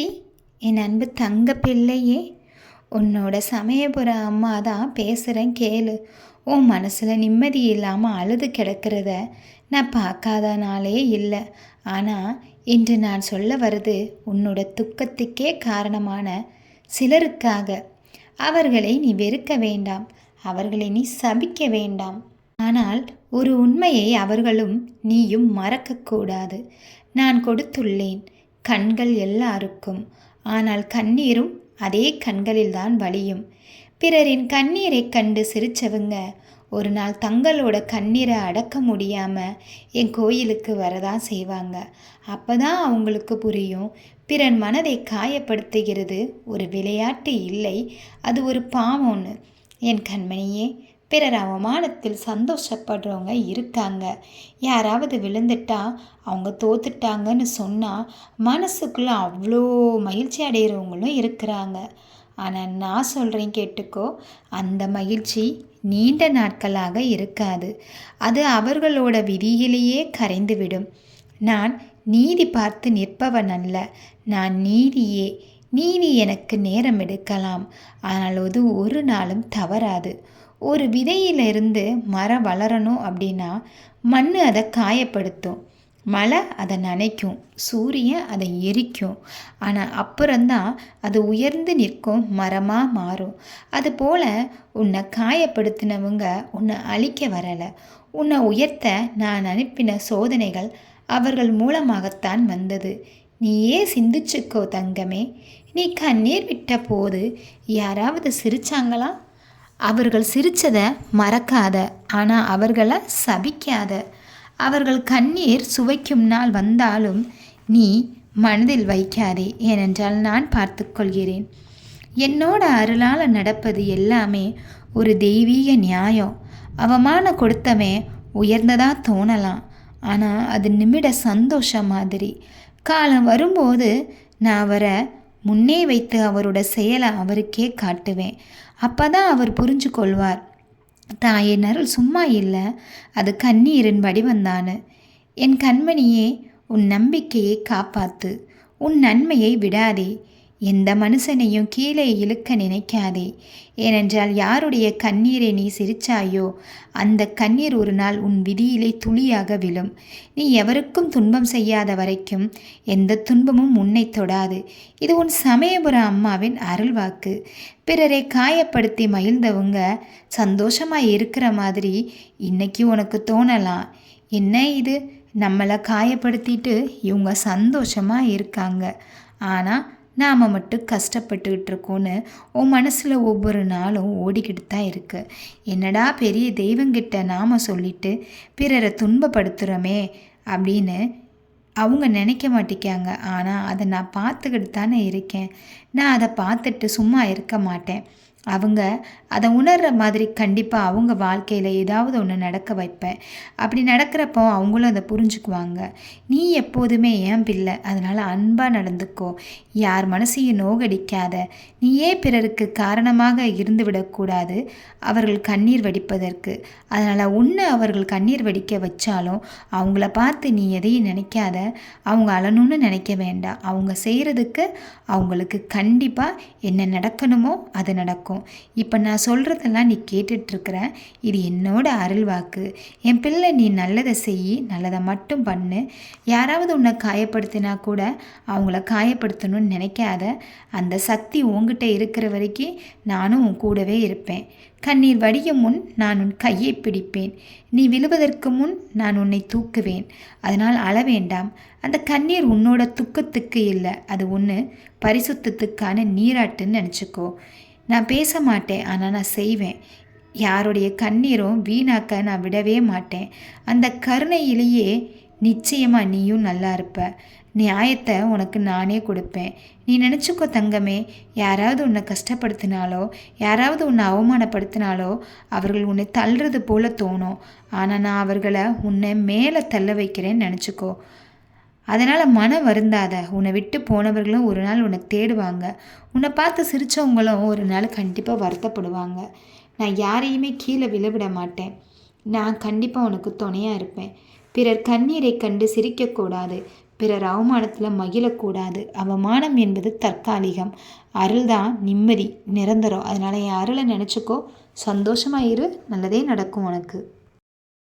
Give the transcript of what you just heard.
குட்டி என் அன்பு தங்க பிள்ளையே உன்னோட சமயபுர அம்மா தான் பேசுகிறேன் கேளு. உன் மனசில் நிம்மதி இல்லாமல் அழுது கிடக்கிறத நான் பார்க்காத நாளே இல்லை. ஆனால் இன்று நான் சொல்ல வருது உன்னோட துக்கத்துக்கே காரணமான சிலருக்காக. அவர்களை நீ வெறுக்க வேண்டாம். அவர்களை நீ சபிக்க வேண்டாம். ஆனால் ஒரு உண்மையை அவர்களும் நீயும் மறக்கக்கூடாது. நான் கொடுத்துள்ளேன். கண்கள் எல்லாருக்கும். ஆனால் கண்ணீரும் அதே கண்களில்தான் வலியும் பிறரின் கண்ணீரை கண்டு சிரிச்சவங்க ஒரு நாள் தங்களோட கண்ணீரை அடக்க முடியாமல் என் கோயிலுக்கு வரதான் செய்வாங்க. அப்போ தான் அவங்களுக்கு புரியும் பிறன் மனதை காயப்படுத்துகிறது ஒரு விளையாட்டு இல்லை அது ஒரு பாவம்னு. என் கண்மணியே பிறர் அவமானத்தில் சந்தோஷப்படுறவங்க இருக்காங்க. யாராவது விழுந்துட்டா அவங்க தோத்துட்டாங்கன்னு சொன்னால் மனசுக்குள்ளே அவ்வளோ மகிழ்ச்சி அடைகிறவங்களும் இருக்கிறாங்க. ஆனால் நான் சொல்கிறேன் கேட்டுக்கோ அந்த மகிழ்ச்சி நீண்ட நாட்களாக இருக்காது. அது அவர்களோட விதியிலேயே கரைந்துவிடும். நான் நீதி பார்த்து நிற்பவன் அல்ல. நான் நீதியே. நீதி எனக்கு நேரம் எடுக்கலாம். ஆனால் அது ஒரு நாளும் தவறாது. ஒரு விதையிலிருந்து மரம் வளரணும் அப்படின்னா மண் அதை காயப்படுத்தும். மழை அதை நனைக்கும். சூரியன் அதை எரிக்கும். ஆனால் அப்புறம்தான் அது உயர்ந்து நிற்கும் மரமாக மாறும். அதுபோல் உன்னை காயப்படுத்தினவங்க உன்னை அழிக்க வரலை. உன்னை உயர்த்த நான் அனுப்பின சோதனைகள் அவர்கள் மூலமாகத்தான் வந்தது. நீயே சிந்திச்சுக்கோ தங்கமே. நீ கண்ணீர் விட்ட போது யாராவது சிரிச்சாங்களா? அவர்கள் சிரிச்சதை மறக்காத ஆனால் அவர்களை சபிக்காத. அவர்கள் கண்ணீர் சுவைக்கும் நாள் வந்தாலும் நீ மனதில் வைக்காதே ஏனென்றால் நான் பார்த்துக்கொள்கிறேன் என்னோட அருளால் நடப்பது எல்லாமே ஒரு தெய்வீக நியாயம். அவமான கொடுத்தவன் உயர்ந்ததாக தோணலாம் ஆனால் அது நிமிட சந்தோஷம் மாதிரி. காலம் வரும்போது நான் அவரை முன்னே வைத்து அவரோட செயலை அவருக்கே காட்டுவேன். அப்போ தான் அவர் புரிஞ்சு கொள்வார் தாயின் அருள் சும்மா இல்லை. அது கண்ணீரின் வடிவந்தானு. என் கண்மணியே உன் நம்பிக்கையை காப்பாத்து. உன் நன்மையை விடாதே. எந்த மனுஷனையும் கீழே இழுக்க நினைக்காதே. ஏனென்றால் யாருடைய கண்ணீரை நீ சிரிச்சாயோ அந்த கண்ணீர் ஒரு நாள் உன் விதியிலே துளியாக விழும். நீ எவருக்கும் துன்பம் செய்யாத வரைக்கும் எந்த துன்பமும் உன்னை தொடாது. இது உன் சமயபுர அம்மாவின் அருள்வாக்கு. பிறரை காயப்படுத்தி மகிழ்ந்தவங்க சந்தோஷமாக இருக்கிற மாதிரி இன்னைக்கு உனக்கு தோணலாம். என்ன இது? நம்மளை காயப்படுத்திட்டு இவங்க சந்தோஷமாக இருக்காங்க. ஆனால் நாம் மட்டும் கஷ்டப்பட்டுக்கிட்டு இருக்கோன்னு உன் மனசில் ஒவ்வொரு நாளும் ஓடிக்கிட்டு தான் இருக்குது என்னடா பெரிய தெய்வங்கிட்ட நாம் சொல்லிட்டு பிறரை துன்பப்படுத்துகிறோமே அப்படின்னு அவங்க நினைக்க மாட்டேங்காங்க ஆனால் அதை நான் பார்த்துக்கிட்டு தானே இருக்கேன். நான் அதை பார்த்துட்டு சும்மா இருக்க மாட்டேன். அவங்க அதை உணர்கிற மாதிரி கண்டிப்பாக அவங்க வாழ்க்கையில் ஏதாவது ஒன்று நடக்க வைப்பேன். அப்படி நடக்கிறப்போ அவங்களும் அதை புரிஞ்சுக்குவாங்க. நீ எப்போதுமே ஏன் பிள்ளை? அதனால் அன்பாக நடந்துக்கோ. யார் மனசையும் நோகடிக்காத. நீயே பிறருக்கு காரணமாக இருந்து விடக்கூடாது அவர்கள் கண்ணீர் வடிப்பதற்கு. அதனால் உன்னை அவர்கள் கண்ணீர் வடிக்க வச்சாலும் அவங்கள பார்த்து நீ எதையும் நினைக்காத. அவங்க அழணும்னு நினைக்க வேண்டாம். அவங்க செய்கிறதுக்கு அவங்களுக்கு கண்டிப்பாக என்ன நடக்கணுமோ அது நடக்கும். இப்போ நான் சொல்கிறதெல்லாம் நீ கேட்டுட்ருக்குற. இது என்னோட அருள் வாக்கு. என் பிள்ளை நீ நல்லதை செய் நல்லதை மட்டும் பண்ணு. யாராவது உன்னை காயப்படுத்தினா கூட அவங்கள காயப்படுத்தணும்னு நினைக்காத. அந்த சக்தி உங்ககிட்ட இருக்கிற வரைக்கும் நானும் உன் கூடவே இருப்பேன். கண்ணீர் வடியும் முன் நான் உன் கையை பிடிப்பேன். நீ விழுவதற்கு முன் நான் உன்னை தூக்குவேன். அதனால் அழ வேண்டாம். அந்த கண்ணீர் உன்னோட துக்கத்துக்கு இல்லை. அது ஒன்று பரிசுத்தத்துக்கான நீராட்டுன்னு நினச்சிக்கோ. நான் பேச மாட்டேன் ஆனால் நான் செய்வேன். யாருடைய கண்ணீரும் வீணாக்க நான் விடவே மாட்டேன். அந்த கருணையிலேயே நிச்சயமாக நீயும் நல்லா இருப்ப. நியாயத்தை உனக்கு நானே கொடுப்பேன். நீ நினச்சிக்கோ தங்கமே யாராவது உன்னை கஷ்டப்படுத்தினாலோ யாராவது உன்னை அவமானப்படுத்தினாலோ அவர்கள் உன்னை தள்ளுறது போல தோணும். ஆனால் நான் அவர்களை உன்னை மேலே தள்ள வைக்கிறேன்னு நினச்சிக்கோ. அதனால் மனம் வருந்தாத. உன்னை விட்டு போனவர்களும் ஒரு நாள் உன்னை தேடுவாங்க. உன்னை பார்த்து சிரித்தவங்களும் ஒரு நாள் கண்டிப்பாக வருத்தப்படுவாங்க. நான் யாரையுமே கீழே விழவிட மாட்டேன். நான் கண்டிப்பாக உனக்கு துணையாக இருப்பேன். பிறர் கண்ணீரை கண்டு சிரிக்கக்கூடாது பிறர் அவமானத்தில் மகிழக்கூடாது. அவமானம் என்பது தற்காலிகம். அருள் தான் நிம்மதி நிரந்தரம். அதனால் என் அருளை நினச்சிக்கோ. சந்தோஷமாக இரு. நல்லதே நடக்கும் உனக்கு.